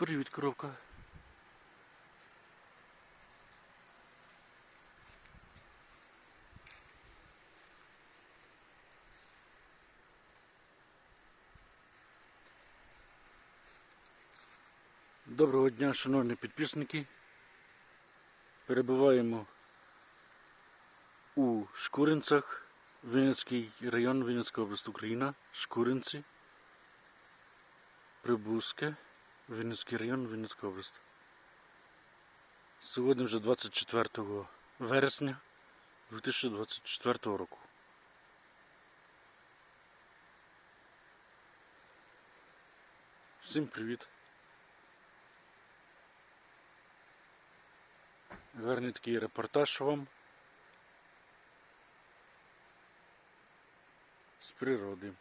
Привіт, коровка. Доброго дня, шановні підписники. Перебуваємо у Шкуринцях, Вінницький район, Вінницька область Україна, Шкуринці, Прибузьке, Вінницький район, Вінницька область. Сьогодні вже 24 вересня 2024 року. Всім привіт! Гарний такий репортаж вам з природи.